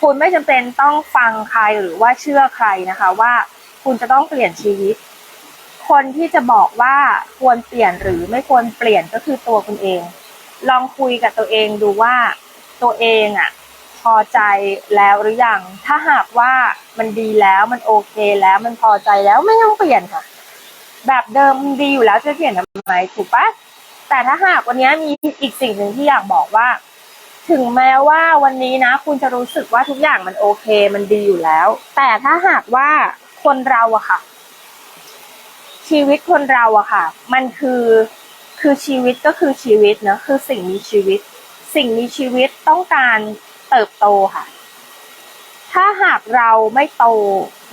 คุณไม่จำเป็นต้องฟังใครหรือว่าเชื่อใครนะคะ ว่าคุณจะต้องเปลี่ยนชีวิต คนที่จะบอกว่าควรเปลี่ยนหรือไม่ควรเปลี่ยนก็คือตัวคุณเอง ลองคุยกับตัวเองดูว่าตัวเองอะพอใจแล้วหรือยัง ถ้าหากว่ามันดีแล้วมันโอเคแล้วมันพอใจแล้วไม่ต้องเปลี่ยนค่ะ แบบเดิมดีอยู่แล้วจะเปลี่ยนทำไมถูกปะแต่ถ้าหากวันนี้มีอีกสิ่งหนึ่งที่อยากบอกว่า ถึงแม้ว่าวันนี้นะ คุณจะรู้สึกว่าทุกอย่างมันโอเค มันดีอยู่แล้ว แต่ถ้าหากว่าคนเราอะค่ะ ชีวิตคนเราอะค่ะ มันคือคือชีวิตก็คือชีวิตเนะคือสิ่งมีชีวิต สิ่งมีชีวิตต้องการเติบโตค่ะ ถ้าหากเราไม่โต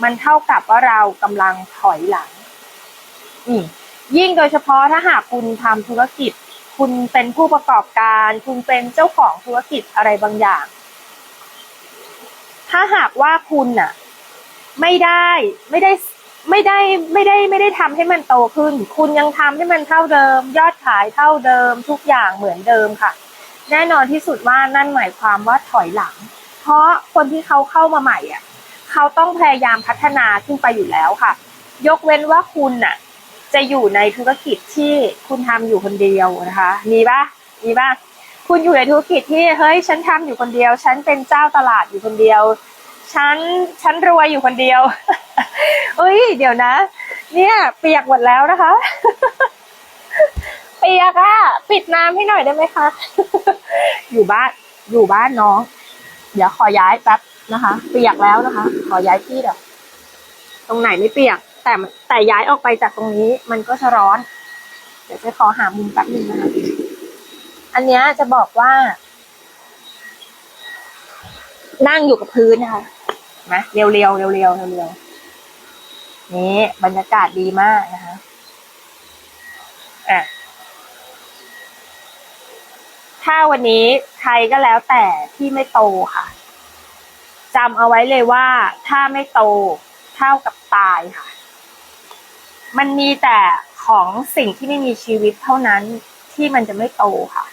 มันเท่ากับว่าเรากำลังถอยหลัง อืยิ่งโดยเฉพาะถ้าหากคุณทำธุรกิจ คุณเป็นผู้ประกอบการ คุณเป็นเจ้าของธุรกิจอะไรบางอย่าง ถ้าหากว่าคุณน่ะ ไม่ได้ไม่ได้ไม่ได้ไม่ได้ไม่ได้ทำให้มันโตขึ้น คุณยังทำให้มันเท่าเดิม ยอดขายเท่าเดิม ทุกอย่างเหมือนเดิมค่ะ แน่นอนที่สุดว่านั่นหมายความว่าถอยหลัง เพราะคนที่เขาเข้ามาใหม่อะ เขาต้องพยายามพัฒนาขึ้นไปอยู่แล้วค่ะ ยกเว้นว่าคุณน่ะ จะอยู่ในธุรกิจที่คุณทำอยู่คนเดียวนะคะ มีปะมีปะคุณอยู่ในธุรกิจที่เฮ้ยฉันทำอยู่คนเดียว ฉันเป็นเจ้าตลาดอยู่คนเดียว ฉันฉันรวยอยู่คนเดียวเอ้ย เดี๋ยวนะ เนี่ย เปียกหมดแล้วนะคะ เปียกอะปิดน้ำให้หน่อยได้ไหมคะ อยู่บ้านอยู่บ้านน้อง เดี๋ยวขอย้ายแป๊บนะคะ เปียกแล้วนะคะ ขอย้ายที่เดี๋ยวตรงไหนไม่เปียก แต่แต่ย้ายออกไปจากตรงนี้มันก็จะร้อน เดี๋ยวจะขอหามุมแป๊บนึงนะคะอันเนี้ยจะบอกว่า นั่งอยู่กับพื้นนะคะนะเรียวๆเรียวๆเรียวๆเรียวๆนี่บรรยากาศดีมากนะคะอะถ้าวันนี้ใครก็แล้วแต่ที่ไม่โตค่ะจำเอาไว้เลยว่าถ้าไม่โตเท่ากับตายค่ะ มันมีแต่ของสิ่งที่ไม่มีชีวิตเท่านั้นที่มันจะไม่โตค่ะ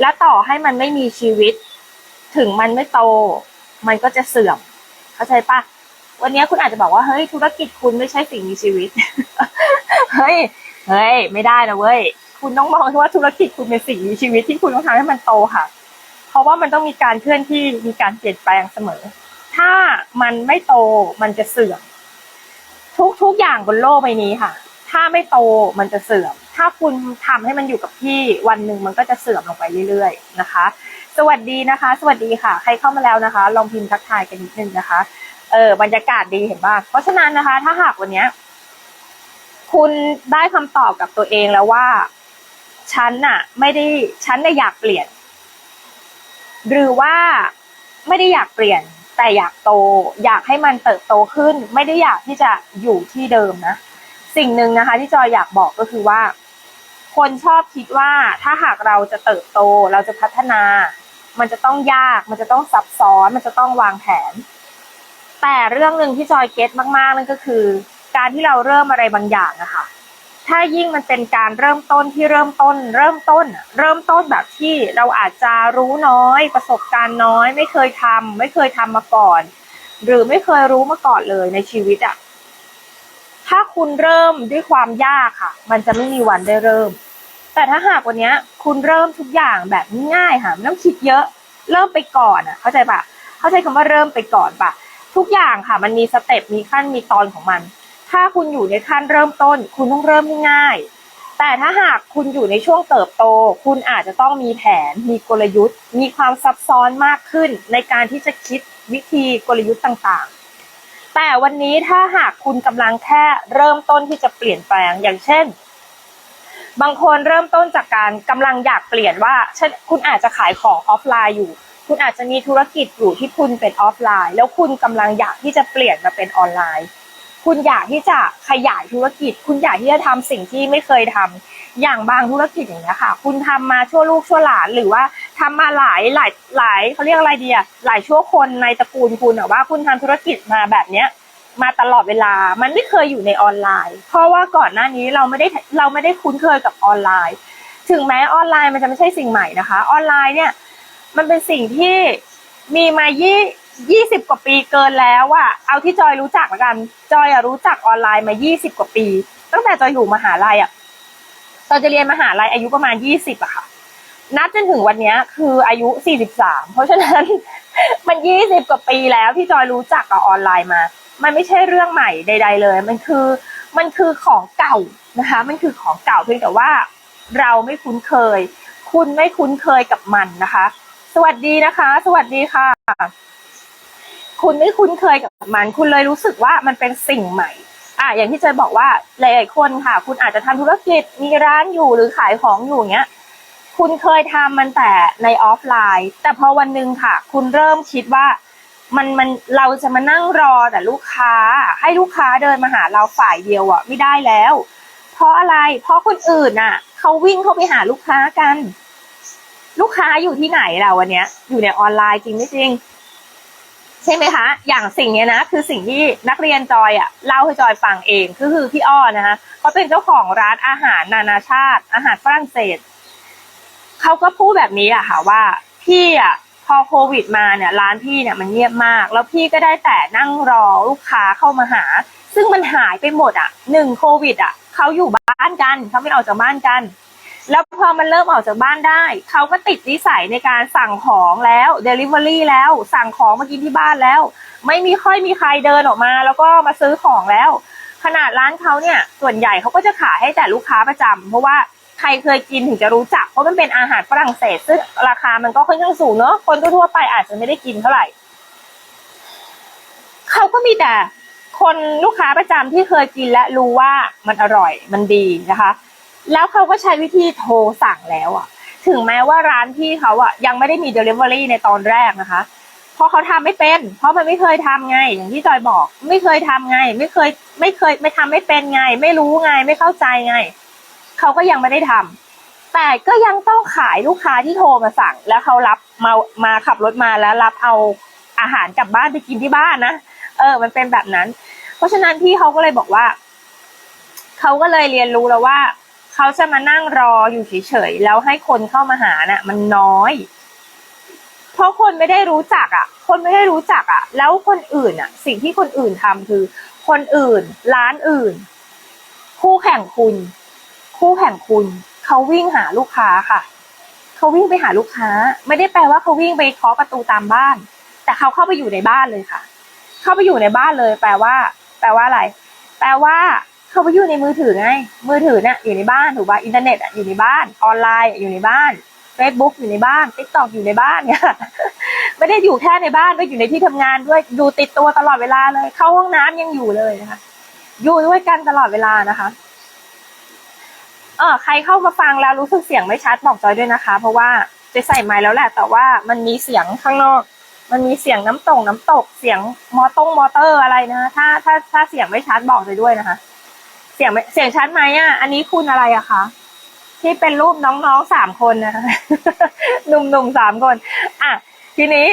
และต่อให้มันไม่มีชีวิต ถึงมันไม่โต มันก็จะเสื่อม เข้าใจปะวันนี้คุณอาจจะบอกว่าเฮ้ยธุรกิจคุณไม่ใช่สิ่งมีชีวิต เฮ้ย เฮ้ย ไม่ได้นะเว้ย คุณต้องมองว่าธุรกิจคุณเป็นสิ่งมีชีวิตที่คุณต้องทำให้มันโตค่ะ เพราะว่ามันต้องมีการเคลื่อนที่มีการเปลี่ยนแปลงเสมอ ถ้ามันไม่โตมันจะเสื่อม ทุกทุกอย่างบนโลกใบนี้ค่ะ ถ้าไม่โตมันจะเสื่อม ถ้าคุณทำให้มันอยู่กับที่วันหนึ่งมันก็จะเสื่อมลงไปเรื่อย ๆ นะคะ สวัสดีนะคะ สวัสดีค่ะ ใครเข้ามาแล้วนะคะ ลองพิมพ์ทักทายกันนิดนึงนะคะ เออบรรยากาศดีเห็นป่ะเพราะฉะนั้นนะคะ ถ้าหากวันเนี้ยคุณได้คำตอบกับตัวเองแล้วว่าฉันน่ะ ไม่ได้ฉันน่ะอยากเปลี่ยน หรือว่าไม่ได้อยากเปลี่ยน แต่อยากโตอยากให้มันเติบโตขึ้น ไม่ได้อยากที่จะอยู่ที่เดิมนะ สิ่งหนึ่งนะคะ ที่จอยอยากบอกก็คือว่า คนชอบคิดว่าถ้าหากเราจะเติบโตเราจะพัฒนา มันจะต้องยาก มันจะต้องซับซ้อน มันจะต้องวางแผน แต่เรื่องหนึ่งที่จอยเก็ตมากๆนั่นก็คือ การที่เราเริ่มอะไรบางอย่างอะค่ะ ถ้ายิ่งมันเป็นการเริ่มต้นที่เริ่มต้น เริ่มต้น เริ่มต้นแบบที่เราอาจจะรู้น้อย ประสบการณ์น้อย ไม่เคยทำไม่เคยทำมาก่อน หรือไม่เคยรู้มาก่อนเลยในชีวิตอะถ้าคุณเริ่มด้วยความยากค่ะ มันจะไม่มีวันได้เริ่ม แต่ถ้าหากวันนี้คุณเริ่มทุกอย่างแบบง่ายค่ะไม่ต้องคิดเยอะ เริ่มไปก่อนอะ เข้าใจปะเข้าใจคำว่าเริ่มไปก่อนปะทุกอย่างค่ะ มันมีสเต็ปมีขั้นมีตอนของมัน ถ้าคุณอยู่ในขั้นเริ่มต้น คุณต้องเริ่มง่าย แต่ถ้าหากคุณอยู่ในช่วงเติบโต คุณอาจจะต้องมีแผน มีกลยุทธ์ มีความซับซ้อนมากขึ้น ในการที่จะคิดวิธีกลยุทธ์ต่างๆ แต่วันนี้ถ้าหากคุณกำลังแค่เริ่มต้นที่จะเปลี่ยนแปลงอย่างเช่น บางคนเริ่มต้นจากการกำลังอยากเปลี่ยนว่าเช่นคุณอาจจะขายของออฟไลน์อยู่คุณอาจจะมีธุรกิจอยู่ที่คุณเป็นออฟไลน์ แล้วคุณกำลังอยากที่จะเปลี่ยนมาเป็นออนไลน์ คุณอยากที่จะขยายธุรกิจ คุณอยากที่จะทำสิ่งที่ไม่เคยทำอย่างบางธุรกิจอย่างเงี้ยค่ะ คุณทำมาชั่วลูกชั่วหลานหรือว่าทำมาหลายหลายหลายเขาเรียกอะไรดีอะหลายชั่วคนในตระกูลคุณอะว่าคุณทำธุรกิจมาแบบเนี้ยมาตลอดเวลา มันไม่เคยอยู่ในออนไลน์ เพราะว่าก่อนหน้านี้เราไม่ได้เราไม่ได้คุ้นเคยกับออนไลน์ ถึงแม้ออนไลน์มันจะไม่ใช่สิ่งใหม่นะคะ ออนไลน์เนี่ย มันเป็นสิ่งที่มีมายี่ ยี่สิบกว่าปีเกินแล้วอะเอาที่จอยรู้จักละกัน จอยอะรู้จักออนไลน์มายี่สิบกว่าปี ตั้งแต่จอยอยู่มหาลัยอะตอนจะเรียนมหาลัยอายุประมาณยี่สิบอะค่ะ นับจนถึงวันนี้คืออายุสี่สิบสามเพราะฉะนั้นมันยี่สิบกว่าปีแล้วที่จอยรู้จักกับออนไลน์มา มันไม่ใช่เรื่องใหม่ใด ๆ เลย มันคือมันคือของเก่านะคะ มันคือของเก่าเพียงแต่ว่าเราไม่คุ้นเคย คุณไม่คุ้นเคยกับมันนะคะ สวัสดีนะคะ สวัสดีค่ะ คุณไม่คุ้นเคยกับมัน คุณเลยรู้สึกว่ามันเป็นสิ่งใหม่อะอย่างที่เจยบอกว่าหลายๆคนค่ะ คุณอาจจะทำธุรกิจมีร้านอยู่หรือขายของอยู่เงี้ยคุณเคยทำมันแต่ในออฟไลน์ แต่พอวันหนึ่งค่ะ คุณเริ่มคิดว่ามันมันเราจะมานั่งรอแต่ลูกค้า ให้ลูกค้าเดินมาหาเราฝ่ายเดียวอะไม่ได้แล้ว เพราะอะไรเพราะคนอื่นน่ะเขาวิ่งเข้าไปหาลูกค้ากัน ลูกค้าอยู่ที่ไหนล่ะวันเนี้ย อยู่ในออนไลน์จริงไม่จริง ใช่ไหมคะ อย่างสิ่งเนี้ยนะ คือสิ่งที่นักเรียนจอยอะเล่าให้จอยฟังเองก็คือพี่อ้อนะคะเขาเป็นเจ้าของร้านอาหารนานาชาติ อาหารฝรั่งเศสเขาก็พูดแบบนี้อะค่ะว่าพี่อะพอโควิดมาเนี่ยร้านพี่เนี่ยมันเงียบมาก แล้วพี่ก็ได้แต่นั่งรอลูกค้าเข้ามาหา ซึ่งมันหายไปหมดอะหนึ่งโควิดอะเขาอยู่บ้านกันเขาไม่ออกจากบ้านกัน แล้วพอมันเริ่มออกจากบ้านได้ เขาก็ติดนิสัยในการสั่งของแล้ว Delivery แล้วสั่งของมากินที่บ้านแล้ว ไม่มีค่อยมีใครเดินออกมา แล้วก็มาซื้อของแล้ว ขนาดร้านเขาเนี่ยส่วนใหญ่เขาก็จะขายให้แต่ลูกค้าประจำเพราะว่าใครเคยกินถึงจะรู้จัก เพราะมันเป็นอาหารฝรั่งเศส ซึ่งราคามันก็ค่อนข้างสูงเนอะคนทั่วไปอาจจะไม่ได้กินเท่าไหร่เขาก็มีแต่คนลูกค้าประจำที่เคยกินและรู้ว่ามันอร่อยมันดีนะคะ แล้วเขาก็ใช้วิธีโทรสั่งแล้วอะ ถึงแม้ว่าร้านพี่เขาอะยังไม่ได้มี Delivery ในตอนแรกนะคะเพราะเขาทำไม่เป็น เพราะมันไม่เคยทำไง อย่างที่จอยบอก ไม่เคยทำไง ไม่เคย ไม่เคย ไม่ทำไม่เป็นไง ไม่รู้ไง ไม่เข้าใจไง เขาก็ยังไม่ได้ทำแต่ก็ยังต้องขายลูกค้าที่โทรมาสั่ง แล้วเขารับมามาขับรถมาแล้วรับเอาอาหารกลับบ้านไปกินที่บ้านนะเออ มันเป็นแบบนั้น เพราะฉะนั้นพี่เขาก็เลยบอกว่า เขาก็เลยเรียนรู้แล้วว่า เขาจะมานั่งรออยู่เฉยๆแล้วให้คนเข้ามาหาน่ะ มันน้อย เพราะคนไม่ได้รู้จักอะ คนไม่ได้รู้จักอะ แล้วคนอื่นอะ สิ่งที่คนอื่นทำคือ คนอื่น ร้านอื่น คู่แข่งคุณ คู่แข่งคุณเขาวิ่งหาลูกค้าค่ะเขาวิ่งไปหาลูกค้า ไม่ได้แปลว่าเขาวิ่งไปเคาะประตูตามบ้าน แต่เขาเข้าไปอยู่ในบ้านเลยค่ะ เข้าไปอยู่ในบ้านเลย แปลว่า แปลว่าอะไร แปลว่า เขาไปอยู่ในมือถือไง มือถือเนี่ยอยู่ในบ้านถูกป่ะอินเทอร์เน็ตอะอยู่ในบ้าน ออนไลน์อยู่ในบ้าน Facebook อยู่ในบ้านติ๊กต็อกอยู่ในบ้านเนี่ยไม่ได้อยู่แค่ในบ้านด้วยอยู่ในที่ทำงานด้วยอยู่ติดตัวตลอดเวลาเลย เข้าห้องน้ำยังอยู่เลยนะคะ อยู่ด้วยกันตลอดเวลานะคะเออใครเข้ามาฟังแล้วรู้สึกเสียงไม่ชัดบอกจอยด้วยนะคะ เพราะว่าจะใส่ไมค์แล้วแหละ แต่ว่ามันมีเสียงข้างนอก มันมีเสียงน้ำตกน้ำตกเสียงมอตงมอเตอร์อะไรนะถ้าถ้าถ้าเสียงไม่ชัดบอกจอยด้วยนะคะ เสียงไม่เสียงชัดไหมอะ อันนี้คุณอะไรอะคะที่เป็นรูปน้องๆสามคนนะหนุ่มๆสามคน อะ ทีนี้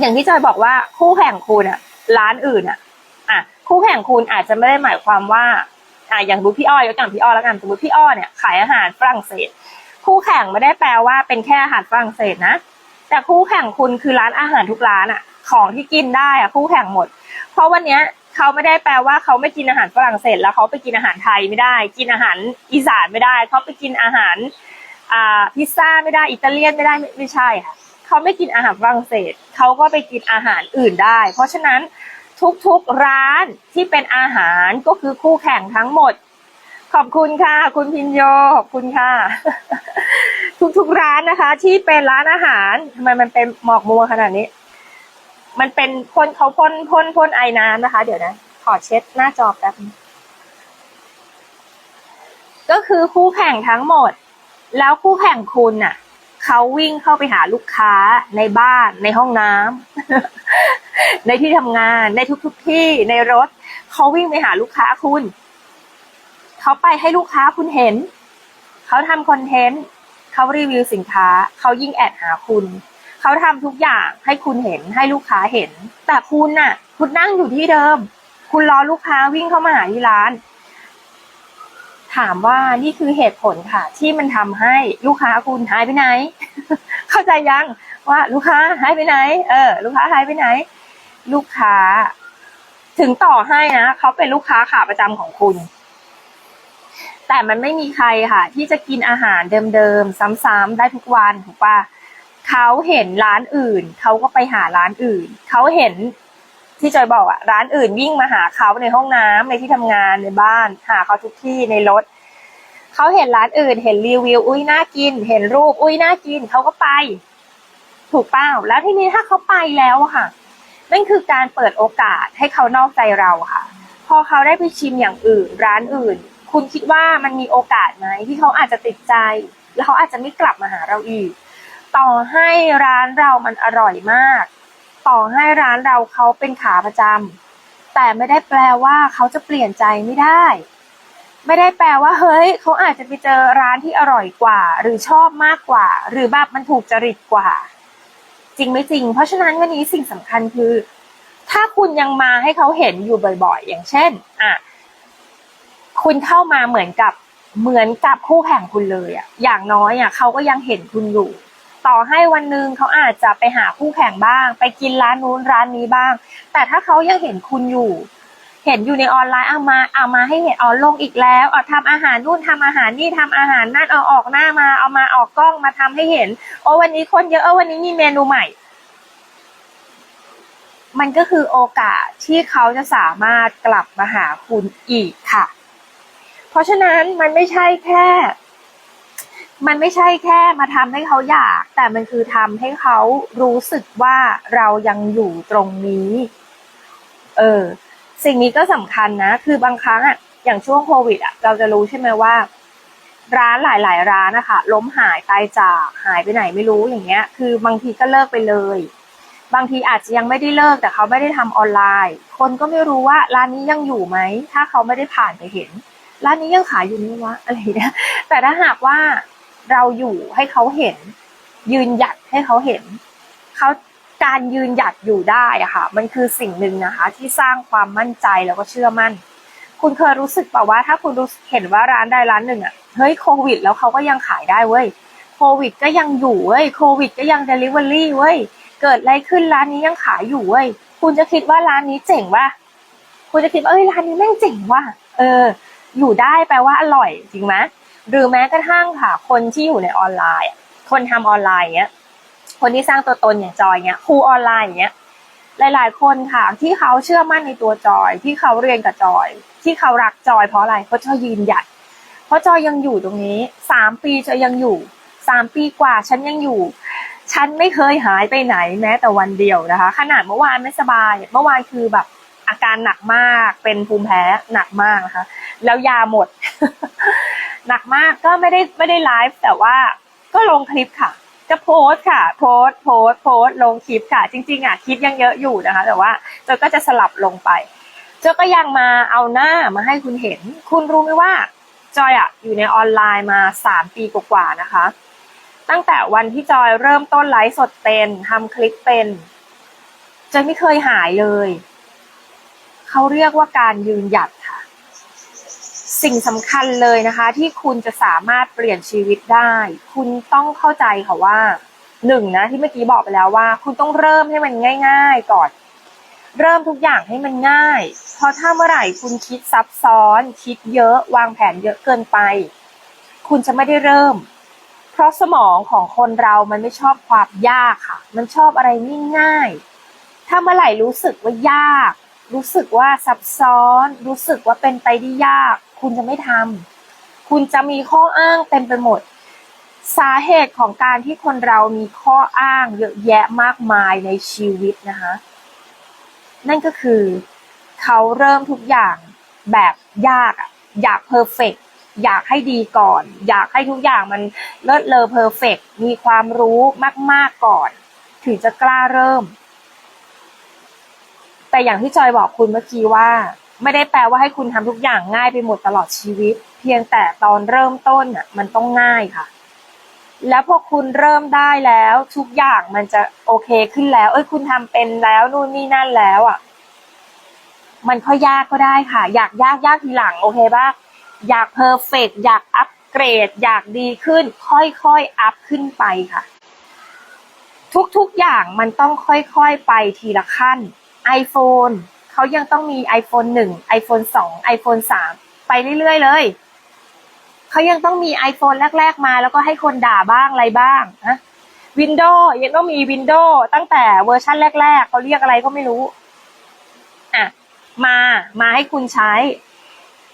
อย่างที่จอยบอกว่าคู่แข่งคุณอะร้านอื่นอะอะ คู่แข่งคุณอาจจะไม่ได้หมายความว่า อะอย่างสมมติพี่อ้อยยกอย่างพี่อ้อแล้วกันสมมติพี่อ้อเนี่ยขายอาหารฝรั่งเศส คู่แข่งไม่ได้แปลว่าเป็นแค่อาหารฝรั่งเศสนะแต่คู่แข่งคุณคือร้านอาหารทุกร้านอะของที่กินได้อะคู่แข่งหมด เพราะวันเนี้ย เขาไม่ได้แปลว่าเขาไม่กินอาหารฝรั่งเศส แล้วเขาไปกินอาหารไทยไม่ได้ กินอาหารอีสานไม่ได้ เขาไปกินอาหารอ่าพิซซ่าไม่ได้อิตาเลียนไม่ได้ไม่ไม่ใช่ค่ะเขาไม่กินอาหารฝรั่งเศสเขาก็ไปกินอาหารอื่นได้ เพราะฉะนั้นทุกๆร้านที่เป็นอาหารก็คือคู่แข่งทั้งหมด ขอบคุณค่ะ คุณพินโยขอบคุณค่ะ ทุกๆร้านนะคะ ที่เป็นร้านอาหารทำไมมันเป็นหมอกมัวขนาดนี้ มันเป็นพ่นเขาพ่นพ่นพ่นไอน้ำนะคะ เดี๋ยวนะ ขอเช็ดหน้าจอแป๊บก็คือคู่แข่งทั้งหมด แล้วคู่แข่งคุณน่ะเขาวิ่งเข้าไปหาลูกค้าในบ้านในห้องน้ำในที่ทำงานในทุกๆที่ในรถเขาวิ่งไปหาลูกค้าคุณเขาไปให้ลูกค้าคุณเห็นเขาทำคอนเทนต์เขารีวิวสินค้าเขายิ่งแอดหาคุณ เขาทำทุกอย่างให้คุณเห็นให้ลูกค้าเห็น แต่คุณน่ะ คุณนั่งอยู่ที่เดิม คุณรอลูกค้าวิ่งเข้ามาหาที่ร้าน ถามว่านี่คือเหตุผลค่ะ ที่มันทำให้ลูกค้าคุณหายไปไหน เข้าใจยังว่าลูกค้าหายไปไหน เออ ลูกค้าหายไปไหน ลูกค้า ถึงต่อให้นะเขาเป็นลูกค้าขาประจำของคุณแต่มันไม่มีใครค่ะ ที่จะกินอาหารเดิมๆ ซ้ำๆได้ทุกวันถูกปะ เขาเห็นร้านอื่น เขาก็ไปหาร้านอื่น เขาเห็นที่จอยบอกอะร้านอื่นวิ่งมาหาเขาในห้องน้ำในที่ทำงานในบ้าน หาเขาทุกที่ในรถเขาเห็นร้านอื่น เห็นรีวิว อุ้ยน่ากิน เห็นรูป อุ้ยน่ากินเขาก็ไป ถูกเปล่าแล้วทีนี้ถ้าเขาไปแล้วอะค่ะนั่นคือการเปิดโอกาสให้เขานอกใจเราค่ะ พอเขาได้ไปชิมอย่างอื่น ร้านอื่น คุณคิดว่ามันมีโอกาสไหมที่เขาอาจจะติดใจ แล้วเขาอาจจะไม่กลับมาหาเราอีก ต่อให้ร้านเรามันอร่อยมาก ต่อให้ร้านเราเขาเป็นขาประจำแต่ไม่ได้แปลว่าเขาจะเปลี่ยนใจไม่ได้ ไม่ได้แปลว่า เฮ้ย เขาอาจจะไปเจอร้านที่อร่อยกว่า หรือชอบมากกว่า หรือแบบมันถูกจริตกว่า จริงไม่จริง เพราะฉะนั้นวันนี้สิ่งสำคัญคือ ถ้าคุณยังมาให้เขาเห็นอยู่บ่อย ๆ อย่างเช่นอะคุณเข้ามาเหมือนกับเหมือนกับคู่แข่งคุณเลยอะอย่างน้อยอะเขาก็ยังเห็นคุณอยู่ ต่อให้วันหนึ่งเขาอาจจะไปหาคู่แข่งบ้าง ไปกินร้านนู้นร้านนี้บ้าง แต่ถ้าเขายังเห็นคุณอยู่ เห็นอยู่ในออนไลน์เอามาเอามาให้เห็นเอาลงอีกแล้วเอาทำอาหารนู่นทำอาหารนี่ทำอาหารนั่นเอาออกหน้ามา เอามาออกกล้องมาทำให้เห็นโอ้วันนี้คนเยอะเออวันนี้มีเมนูใหม่ มันก็คือโอกาสที่เขาจะสามารถกลับมาหาคุณอีกค่ะ เพราะฉะนั้นมันไม่ใช่แค่ มันไม่ใช่แค่มาทำให้เขาอยาก แต่มันคือทำให้เขารู้สึกว่าเรายังอยู่ตรงนี้ เออ สิ่งนี้ก็สำคัญนะ คือบางครั้งอะอย่างช่วงโควิดอะเราจะรู้ใช่ไหมว่า ร้านหลาย ๆ ร้านนะคะล้มหายตายจากหายไปไหนไม่รู้อย่างเงี้ย คือบางทีก็เลิกไปเลย บางทีอาจจะยังไม่ได้เลิกแต่เขาไม่ได้ทำออนไลน์ คนก็ไม่รู้ว่าร้านนี้ยังอยู่ไหมถ้าเขาไม่ได้ผ่านไปเห็น ร้านนี้ยังขายอยู่นี่วะอะไรเนี่ยแต่ถ้าหากว่า เราอยู่ให้เขาเห็น ยืนหยัดให้เขาเห็นเขาการยืนหยัดอยู่ได้อะค่ะ มันคือสิ่งหนึ่งนะคะ ที่สร้างความมั่นใจแล้วก็เชื่อมั่น คุณเคยรู้สึกเปล่าว่าถ้าคุณรู้เห็นว่าร้านใดร้านหนึ่งอะเฮ้ยโควิด แล้วเขาก็ยังขายได้เว้ยโควิด ก็ยังอยู่เว้ยโควิด ก็ยังเดลิเวอรี่เว้ยเกิดอะไรขึ้นร้านนี้ยังขายอยู่เว้ยคุณจะคิดว่าร้านนี้เจ๋งว่ะคุณจะคิดว่าเอ้ยร้านนี้แม่งเจ๋งว่ะเออ อยู่ได้แปลว่าอร่อยจริงไหม หรือแม้กระทั่งค่ะ คนที่อยู่ในออนไลน์ คนทำออนไลน์เนี้ย คนที่สร้างตัวตนอย่างจอยเนี้ยครูออนไลน์อย่างเงี้ย หลาย ๆ คนค่ะที่เขาเชื่อมั่นในตัวจอย ที่เขาเรียนกับจอย ที่เขารักจอยเพราะอะไรเพราะจอยยืนหยัด เพราะจอยยังอยู่ตรงนี้สามปีจอยยังอยู่สามปีกว่าฉันยังอยู่ ฉันไม่เคยหายไปไหนแม้แต่วันเดียวนะคะ ขนาดเมื่อวานไม่สบาย เมื่อวานคือแบบ อาการหนักมากเป็นภูมิแพ้หนักมากนะคะ แล้วยาหมด หนักมากก็ไม่ได้ไม่ได้ไลฟ์แต่ว่าก็ลงคลิปค่ะ จะโพสค่ะ โพสโพสโพสลงคลิปค่ะ จริง ๆอะคลิปยังเยอะอยู่นะคะ แต่ว่าเจอก็จะสลับลงไปเจอก็ยังมาเอาหน้ามาให้คุณเห็น คุณรู้ไหมว่าจอยอะอยู่ในออนไลน์มาสามปีกว่าๆนะคะ ตั้งแต่วันที่จอยเริ่มต้นไลฟ์สดเป็นทำคลิปเป็นจอยไม่เคยหายเลย เขาเรียกว่าการยืนหยัดค่ะ สิ่งสำคัญเลยนะคะ ที่คุณจะสามารถเปลี่ยนชีวิตได้ คุณต้องเข้าใจค่ะว่าหนึ่งนะที่เมื่อกี้บอกไปแล้วว่า คุณต้องเริ่มให้มันง่าย ๆ ก่อน เริ่มทุกอย่างให้มันง่าย เพราะถ้าเมื่อไหร่คุณคิดซับซ้อน คิดเยอะวางแผนเยอะเกินไป คุณจะไม่ได้เริ่ม เพราะสมองของคนเรามันไม่ชอบความยากค่ะ มันชอบอะไรง่ายๆถ้าเมื่อไหร่รู้สึกว่ายาก รู้สึกว่าซับซ้อน รู้สึกว่าเป็นไปได้ยาก คุณจะไม่ทำคุณจะมีข้ออ้างเต็มไปหมด สาเหตุของการที่คนเรามีข้ออ้างเยอะแยะมากมายในชีวิตนะคะ นั่นก็คือ เขาเริ่มทุกอย่างแบบยากอะอยากเพอร์เฟกอยากให้ดีก่อน อยากให้ทุกอย่างมันเลิศเลอเพอร์เฟกมีความรู้มาก ๆก่อน ถึงจะกล้าเริ่ม แต่อย่างที่จอยบอกคุณเมื่อกี้ว่า ไม่ได้แปลว่าให้คุณทำทุกอย่างง่ายไปหมดตลอดชีวิต เพียงแต่ตอนเริ่มต้นอะมันต้องง่ายค่ะ แล้วพอคุณเริ่มได้แล้ว ทุกอย่างมันจะโอเคขึ้นแล้ว เอ้ยคุณทำเป็นแล้วนู่นนี่นั่นแล้วอะมันค่อยยากก็ได้ค่ะ อยากยากยากทีหลังโอเคป่ะอยากเพอร์เฟกอยากอัปเกรด อยากดีขึ้น ค่อยๆอัพขึ้นไปค่ะ ทุกๆอย่างมันต้องค่อยๆไปทีละขั้น iPhone เขายังต้องมี iPhone 1 iPhone 2 iPhone 3 ไปเรื่อย ๆ เลยเขายังต้องมี iPhone แรก ๆ มา แล้วก็ให้คนด่าบ้างอะไรบ้างนะวินโดว์ยังต้องมีวินโดว์ตั้งแต่เวอร์ชันแรก ๆเขาเรียกอะไรก็ไม่รู้อะมามาให้คุณใช้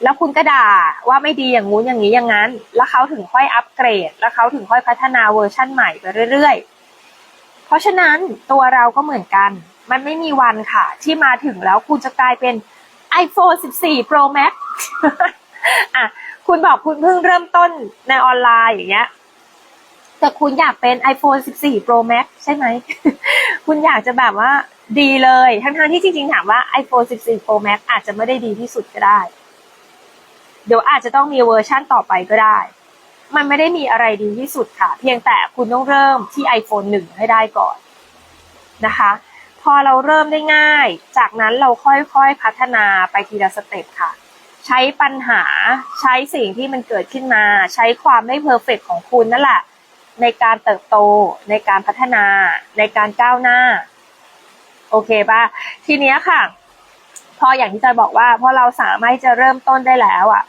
แล้วคุณก็ด่าว่าไม่ดีอย่างงู้นอย่างนี้อย่างนั้น แล้วเขาถึงค่อยอัปเกรด แล้วเขาถึงค่อยพัฒนาเวอร์ชั่นใหม่ไปเรื่อย ๆ เพราะฉะนั้นตัวเราก็เหมือนกันมันไม่มีวันค่ะ ที่มาถึงแล้วคุณจะกลายเป็น iPhone 14 Pro Max อะคุณบอกคุณเพิ่งเริ่มต้นในออนไลน์อย่างเงี้ย แต่คุณอยากเป็น iPhone 14 Pro Max ใช่ไหม คุณอยากจะแบบว่าดีเลย ทั้งๆที่จริงๆ ถามว่า iPhone 14 Pro Max อาจจะไม่ได้ดีที่สุดก็ได้ เดี๋ยวอาจจะต้องมีเวอร์ชั่นต่อไปก็ได้ มันไม่ได้มีอะไรดีที่สุดค่ะ เพียงแต่คุณต้องเริ่มที่ iPhone 1 ให้ได้ก่อนนะคะ พอเราเริ่มได้ง่าย จากนั้นเราค่อยๆพัฒนาไปทีละสเต็ปค่ะ ใช้ปัญหาใช้สิ่งที่มันเกิดขึ้นมา ใช้ความไม่เพอร์เฟกของคุณนั่นแหละ ในการเติบโต ในการพัฒนา ในการก้าวหน้า โอเคปะทีเนี้ยค่ะ พออย่างที่จอยบอกว่า พอเราสามารถจะเริ่มต้นได้แล้วอะ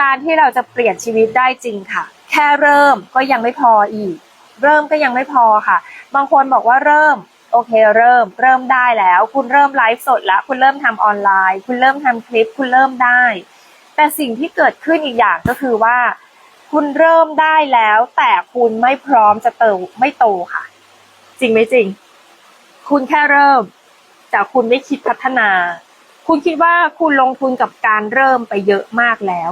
การที่เราจะเปลี่ยนชีวิตได้จริงค่ะ แค่เริ่มก็ยังไม่พออีก เริ่มก็ยังไม่พอค่ะ บางคนบอกว่าเริ่ม โอเคเริ่ม เริ่มได้แล้ว คุณเริ่มไลฟ์สดแล้ว คุณเริ่มทำออนไลน์ คุณเริ่มทำคลิป คุณเริ่มได้ แต่สิ่งที่เกิดขึ้นอีกอย่างก็คือว่า คุณเริ่มได้แล้ว แต่คุณไม่พร้อมจะเติบไม่โตค่ะ จริงไหมจริง คุณแค่เริ่ม แต่คุณไม่คิดพัฒนา คุณคิดว่าคุณลงทุนกับการเริ่มไปเยอะมากแล้ว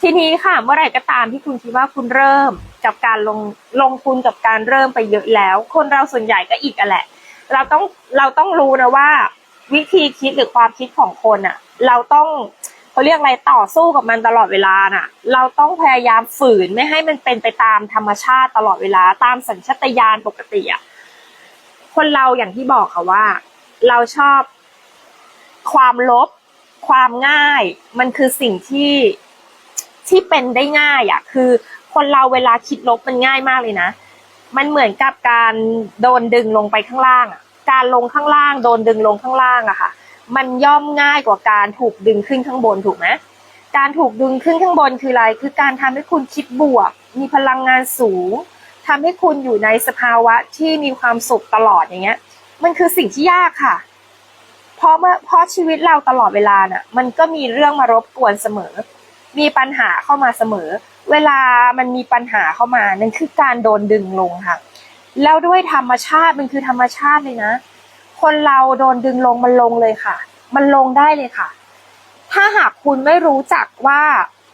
ทีนี้ค่ะ เมื่อไหร่ก็ตามที่คุณคิดว่าคุณเริ่ม กับการลงลงทุนกับการเริ่มไปเยอะแล้ว คนเราส่วนใหญ่ก็อีกอะแหละ เราต้องเราต้องรู้นะว่า วิธีคิดหรือความคิดของคนอะเราต้องเขาเรียกอะไรต่อสู้กับมันตลอดเวลาน่ะ เราต้องพยายามฝืนไม่ให้มันเป็นไปตามธรรมชาติตลอดเวลาตามสัญชาตญาณปกติอะคนเราอย่างที่บอกค่ะว่า เราชอบความลบ ความง่าย มันคือสิ่งที่ที่เป็นได้ง่ายอะ คือ คนเราเวลาคิดลบมันง่ายมากเลยนะ มันเหมือนกับการโดนดึงลงไปข้างล่างการลงข้างล่าง โดนดึงลงข้างล่างอะค่ะ มันย่อมง่ายกว่าการถูกดึงขึ้นข้างบนถูกไหมการถูกดึงขึ้นข้างบนคืออะไร คือการทำให้คุณคิดบวก มีพลังงานสูงทำให้คุณอยู่ในสภาวะที่มีความสุขตลอดอย่างเงี้ย มันคือสิ่งที่ยากค่ะ เพราะเมื่อเพราะชีวิตเราตลอดเวลาน่ะ มันก็มีเรื่องมารบกวนเสมอ มีปัญหาเข้ามาเสมอ เวลามันมีปัญหาเข้ามานั่นคือการโดนดึงลงค่ะ แล้วด้วยธรรมชาติมันคือธรรมชาติเลยนะ คนเราโดนดึงลงมันลงเลยค่ะ มันลงได้เลยค่ะ ถ้าหากคุณไม่รู้จักว่า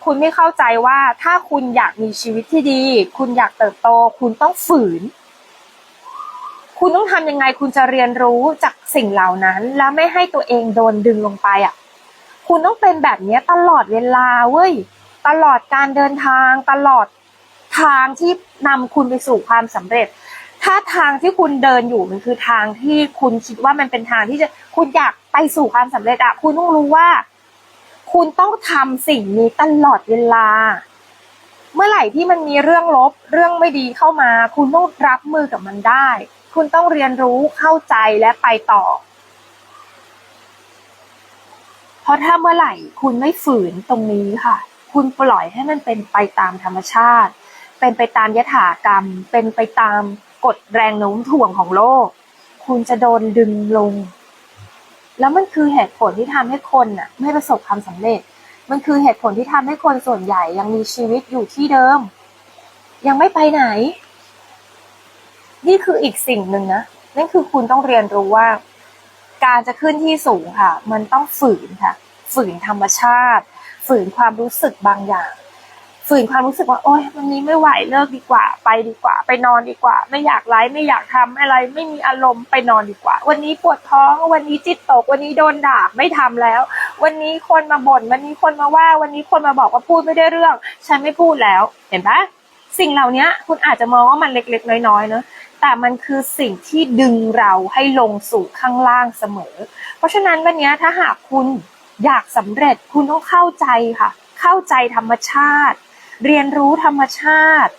คุณไม่เข้าใจว่าถ้าคุณอยากมีชีวิตที่ดี คุณอยากเติบโต คุณต้องฝืน คุณต้องทำยังไงคุณจะเรียนรู้จากสิ่งเหล่านั้น แล้วไม่ให้ตัวเองโดนดึงลงไปอะ คุณต้องเป็นแบบนี้ตลอดเวลาเว้ย ตลอดการเดินทางตลอดทางที่นำคุณไปสู่ความสำเร็จ ถ้าทางที่คุณเดินอยู่มันคือทางที่คุณคิดว่ามันเป็นทางที่จะคุณอยากไปสู่ความสำเร็จอะคุณต้องรู้ว่า คุณต้องทำสิ่งนี้ตลอดเวลา เมื่อไหร่ที่มันมีเรื่องลบเรื่องไม่ดีเข้ามา คุณต้องรับมือกับมันได้ คุณต้องเรียนรู้เข้าใจและไปต่อเพราะถ้าเมื่อไหร่คุณไม่ฝืนตรงนี้ค่ะ คุณปล่อยให้มันเป็นไปตามธรรมชาติ เป็นไปตามยถากรรม เป็นไปตามกฎแรงโน้มถ่วงของโลก คุณจะโดนดึงลง แล้วมันคือเหตุผลที่ทำให้คนน่ะ ไม่ประสบความสำเร็จ มันคือเหตุผลที่ทำให้คนส่วนใหญ่ยังมีชีวิตอยู่ที่เดิม ยังไม่ไปไหน นี่คืออีกสิ่งหนึ่งนะนั่นคือคุณต้องเรียนรู้ว่า การจะขึ้นที่สูงค่ะ มันต้องฝืนค่ะ ฝืนธรรมชาติ ฝืนความรู้สึกบางอย่าง ฝืนความรู้สึกว่า โอ๊ยวันนี้ไม่ไหวเลิกดีกว่า ไปดีกว่า ไปนอนดีกว่า ไม่อยากไลฟ์ไม่อยากทำอะไร ไม่มีอารมณ์ไปนอนดีกว่า วันนี้ปวดท้อง วันนี้จิตตก วันนี้โดนด่าไม่ทำแล้ว วันนี้คนมาบ่นวันนี้คนมาว่า วันนี้คนมาบอกว่าพูดไม่ได้เรื่อง ฉันไม่พูดแล้ว เห็นปะสิ่งเหล่านี้คุณอาจจะมองว่ามันเล็กๆ น้อยๆเนอะแต่มันคือสิ่งที่ดึงเราให้ลงสู่ข้างล่างเสมอ เพราะฉะนั้นวันนี้ถ้าหากคุณ อยากสำเร็จคุณต้องเข้าใจค่ะ เข้าใจธรรมชาติ เรียนรู้ธรรมชาติ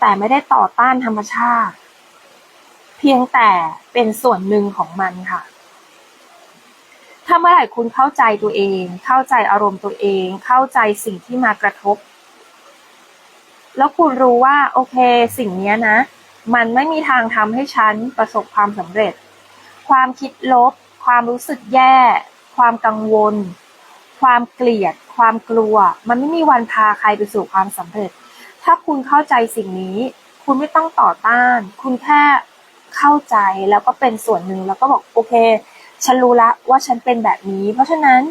แต่ไม่ได้ต่อต้านธรรมชาติ เพียงแต่เป็นส่วนหนึ่งของมันค่ะ ถ้าเมื่อไหร่คุณเข้าใจตัวเอง เข้าใจอารมณ์ตัวเอง เข้าใจสิ่งที่มากระทบ แล้วคุณรู้ว่าโอเค สิ่งนี้นะ มันไม่มีทางทำให้ฉันประสบความสำเร็จ ความคิดลบ ความรู้สึกแย่ ความกังวล ความเกลียด ความกลัว มันไม่มีวันพาใครไปสู่ความสำเร็จ ถ้าคุณเข้าใจสิ่งนี้ คุณไม่ต้องต่อต้าน คุณแค่เข้าใจแล้วก็เป็นส่วนหนึ่งแล้วก็บอกโอเค ฉันรู้ละว่าฉันเป็นแบบนี้ เพราะฉะนั้น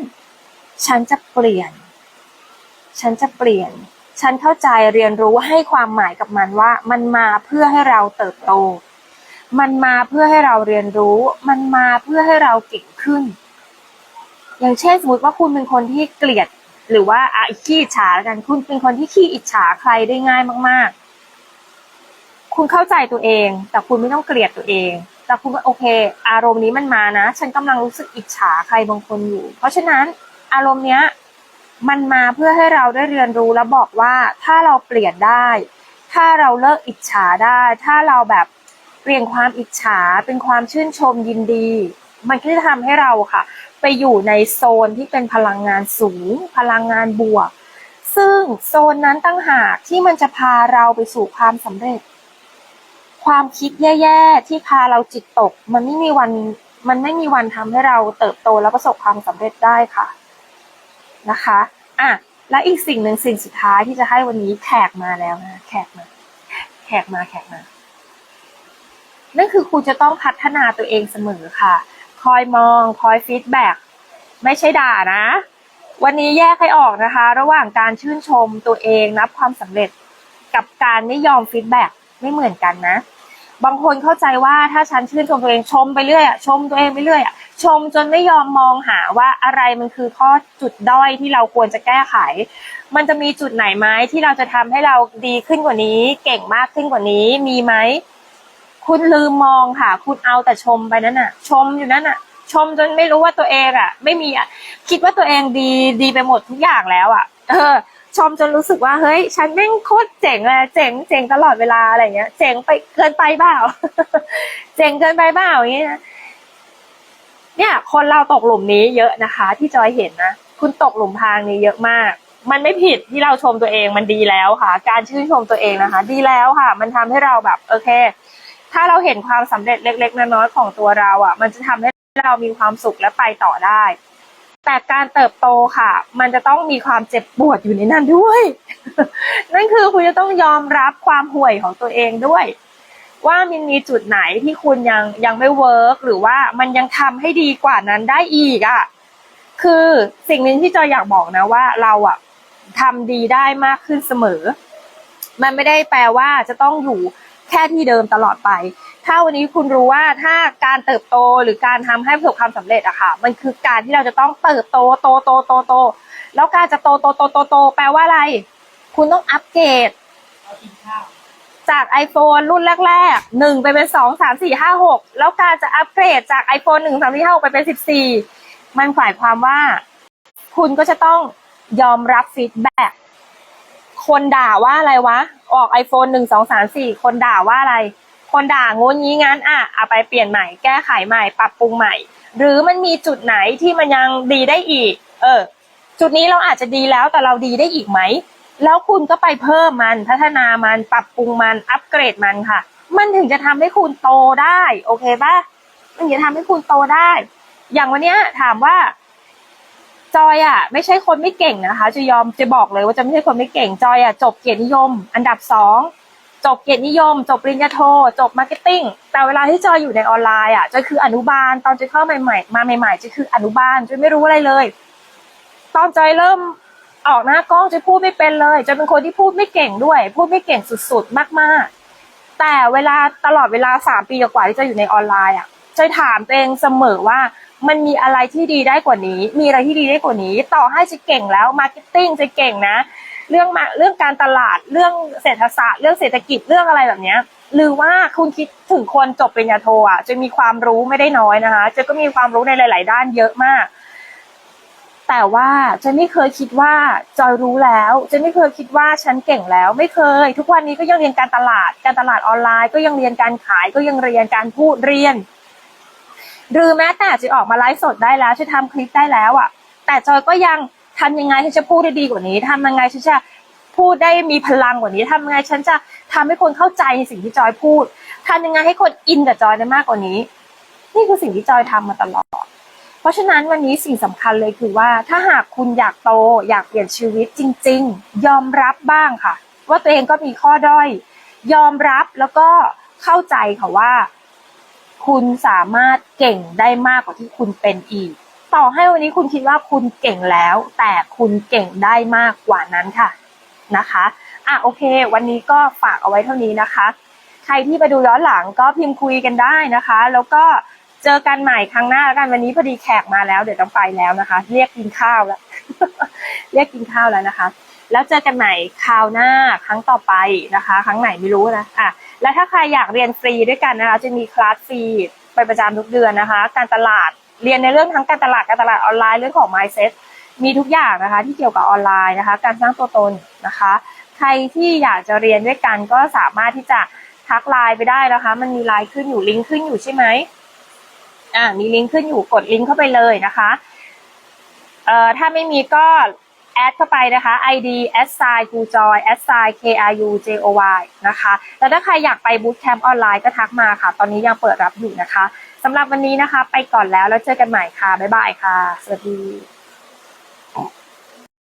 ฉันจะเปลี่ยน ฉันจะเปลี่ยน ฉันเข้าใจเรียนรู้ให้ความหมายกับมันว่า มันมาเพื่อให้เราเติบโต มันมาเพื่อให้เราเรียนรู้ มันมาเพื่อให้เราเก่งขึ้น อย่างเช่นสมมติว่าคุณเป็นคนที่เกลียดหรือว่าอะขี้อิจฉากัน คุณเป็นคนที่ขี้อิจฉาใครได้ง่ายมาก ๆ คุณเข้าใจตัวเอง แต่คุณไม่ต้องเกลียดตัวเอง แต่คุณก็โอเค อารมณ์นี้มันมานะ ฉันกำลังรู้สึกอิจฉาใครบางคนอยู่ เพราะฉะนั้นอารมณ์เนี้ยมันมาเพื่อให้เราได้เรียนรู้และบอกว่าถ้าเราเปลี่ยนได้ ถ้าเราเลิกอิจฉาได้ ถ้าเราแบบ เปลี่ยนความอิจฉาเป็นความชื่นชมยินดี มันก็จะทำให้เราค่ะ ไปอยู่ในโซนที่เป็นพลังงานสูง พลังงานบวก ซึ่งโซนนั้นตั้งหากที่มันจะพาเราไปสู่ความสำเร็จ ความคิดแย่ๆที่พาเราจิตตก มันไม่มีวันมันไม่มีวันทำให้เราเติบโตและประสบความสำเร็จได้ค่ะนะคะอะและอีกสิ่งหนึ่งสิ่งสุดท้ายที่จะให้วันนี้แขกมาแล้วนะแขกมา แขกมาแขกมา นั่นคือคุณจะต้องพัฒนาตัวเองเสมอค่ะ คอยมอง คอยฟีดแบ็กไม่ใช่ด่านะ วันนี้แยกให้ออกนะคะ ระหว่างการชื่นชมตัวเองนับความสำเร็จ กับการไม่ยอมฟีดแบ็กไม่เหมือนกันนะ บางคนเข้าใจว่าถ้าฉันชื่นชมตัวเองชมไปเรื่อยอะชมตัวเองไปเรื่อยอะชมจนไม่ยอมมองหาว่าอะไรมันคือข้อจุดด้อยที่เราควรจะแก้ไข มันจะมีจุดไหนไหมที่เราจะทำให้เราดีขึ้นกว่านี้ เก่งมากขึ้นกว่านี้มีไหม คุณลืมมองค่ะ คุณเอาแต่ชมไปนั่นน่ะ ชมอยู่นั่นน่ะ ชมจนไม่รู้ว่าตัวเองอะ ไม่มีอะคิดว่าตัวเองดีดีไปหมดทุกอย่างแล้วอะ เออ ชมจนรู้สึกว่าเฮ้ย ฉันแม่งโคตรเจ๋งเลยเจ๋งเจ๋งตลอดเวลาอะไรเงี้ย เจ๋งไปเกินไปเปล่าเจ๋งเกินไปเปล่าอย่างเงี้ยเนี่ย คนเราตกหลุมนี้เยอะนะคะ ที่จอยเห็นนะคุณตกหลุมพรางนี้เยอะมาก มันไม่ผิดที่เราชมตัวเองมันดีแล้วค่ะ การชื่นชมตัวเองนะคะ ดีแล้วค่ะ มันทำให้เราแบบโอเค ถ้าเราเห็นความสำเร็จเล็ก ๆ น้อยๆของตัวเราอะ มันจะทำให้เรามีความสุขและไปต่อได้ แต่การเติบโตค่ะ มันจะต้องมีความเจ็บปวดอยู่ในนั้นด้วย นั่นคือคุณจะต้องยอมรับความห่วยของตัวเองด้วย ว่ามันมีจุดไหนที่คุณยังยังไม่เวิร์กหรือว่ามันยังทำให้ดีกว่านั้นได้อีกอะคือสิ่งหนึ่งที่จอยอยากบอกนะว่าเราอะทำดีได้มากขึ้นเสมอ มันไม่ได้แปลว่าจะต้องอยู่ แค่ที่เดิมตลอดไป ถ้าวันนี้คุณรู้ว่าถ้าการเติบโตหรือการทำให้ประสบความสำเร็จอะค่ะ มันคือการที่เราจะต้องเติบโตโตโตโตโต แล้วการจะโตโตโตโตโตแปลว่าอะไร คุณต้องอัปเกรดจาก iPhone รุ่นแรกๆหนึ่งไปเป็นสองสามสี่ห้าหกแล้วการจะอัปเกรดจาก iPhone หนึ่งสามสี่ห้าหกไปเป็นสิบสี่มันหมายความว่า คุณก็จะต้องยอมรับฟีดแบ็ก คนด่าว่าอะไรวะ ออก iPhone หนึ่งสองสามสี่คนด่าว่าอะไร คนด่างนงี้งั้นอะเอาไปเปลี่ยนใหม่แก้ไขใหม่ปรับปรุงใหม่ หรือมันมีจุดไหนที่มันยังดีได้อีก เออ จุดนี้เราอาจจะดีแล้วแต่เราดีได้อีกไหมแล้วคุณก็ไปเพิ่มมันพัฒนามันปรับปรุงมันอัปเกรดมันค่ะ มันถึงจะทำให้คุณโตได้ โอเคปะมันจะทำให้คุณโตได้ อย่างวันเนี้ยถามว่า จอยอะไม่ใช่คนไม่เก่งนะคะ จะยอมจะบอกเลยว่าจะไม่ใช่คนไม่เก่งจอยอะจบเกียรตินิยม อันดับสองจบเกียรตินิยม จบปริญญาโท จบมาร์เก็ตติ้งแต่เวลาที่จอยอยู่ในออนไลน์อะจอยคืออนุบาลตอนจอยเข้าใหม่ๆ มาใหม่ๆจอยคืออนุบาลจอยไม่รู้อะไรเลย ตอนจอยเริ่มออกหน้ากล้องจอยพูดไม่เป็นเลยจอยเป็นคนที่พูดไม่เก่งด้วย พูดไม่เก่งสุดๆมากๆ แต่เวลาตลอดเวลาสามปีกว่าที่จอยอยู่ในออนไลน์อะจอยถามตัวเองเสมอว่า มันมีอะไรที่ดีได้กว่านี้ มีอะไรที่ดีได้กว่านี้ ต่อให้จะเก่งแล้วมาร์เก็ตติ้งจะเก่งนะ เรื่องมาเรื่องการตลาด เรื่องเศรษฐศาสตร์ เรื่องเศรษฐกิจ เรื่องอะไรแบบเนี้ยหรือว่าคุณคิดถึงคนจบปริญญาโทอะจะมีความรู้ไม่ได้น้อยนะคะ จะก็มีความรู้ในหลาย ๆ ด้านเยอะมาก แต่ว่าฉันไม่เคยคิดว่าจอยรู้แล้วฉันไม่เคยคิดว่าฉันเก่งแล้ว ไม่เคย ทุกวันนี้ก็ยังเรียนการตลาด การตลาดออนไลน์ ก็ยังเรียนการขาย ก็ยังเรียนการพูดเรียน หรือแม้แต่จะออกมาไลฟ์สดได้แล้วจะทำคลิปได้แล้วอะ แต่จอยก็ยังทำยังไงฉันจะพูดได้ดีกว่านี้ทำยังไงฉันจะพูดได้มีพลังกว่านี้ทำยังไงฉันจะทำให้คนเข้าใจในสิ่งที่จอยพูดทำยังไงให้คนอินกับจอยได้มากกว่านี้ นี่คือสิ่งที่จอยทำมาตลอด เพราะฉะนั้นวันนี้สิ่งสำคัญเลยคือว่าถ้าหากคุณอยากโตอยากเปลี่ยนชีวิตจริง ๆ ยอมรับบ้างค่ะ ว่าตัวเองก็มีข้อด้อย ยอมรับแล้วก็เข้าใจค่ะว่า คุณสามารถเก่งได้มากกว่าที่คุณเป็นอีก ต่อให้วันนี้คุณคิดว่าคุณเก่งแล้ว แต่คุณเก่งได้มากกว่านั้นค่ะนะคะอะโอเค วันนี้ก็ฝากเอาไว้เท่านี้นะคะ ใครที่ไปดูย้อนหลังก็พิมพ์คุยกันได้นะคะ แล้วก็เจอกันใหม่ครั้งหน้าแล้วกันวันนี้พอดีแขกมาแล้ว เดี๋ยวต้องไปแล้วนะคะ เรียกกินข้าวแล้วเรียกกินข้าวแล้วนะคะ แล้วเจอกันใหม่คราวหน้าครั้งต่อไปนะคะ ครั้งไหนไม่รู้นะอะ และถ้าใครอยากเรียนฟรีด้วยกันนะคะ จะมีคลาสฟรีไปประจำทุกเดือนนะคะ การตลาดเรียนในเรื่องทั้งการตลาดการตลาดออนไลน์เรื่องของ mindset มีทุกอย่างนะคะ ที่เกี่ยวกับออนไลน์นะคะ การสร้างตัวตนนะคะ ใครที่อยากจะเรียนด้วยกันก็สามารถที่จะทักไลน์ไปได้นะคะ มันมีไลน์ขึ้นอยู่ลิงก์ขึ้นอยู่ใช่ไหมอ่ามีลิงก์ขึ้นอยู่กดลิงก์เข้าไปเลยนะคะเอ่อถ้าไม่มีก็ แอดเข้าไปนะคะ ID s s i g u j o y s i k r u j o y นะคะ แล้วถ้าใครอยากไปบูตแคมป์ออนไลน์ก็ทักมาค่ะ ตอนนี้ยังเปิดรับอยู่นะคะสำหรับวันนี้นะคะ ไปก่อนแล้วแล้วเจอกันใหม่ค่ะ บ๊ายบายค่ะ สวัสดี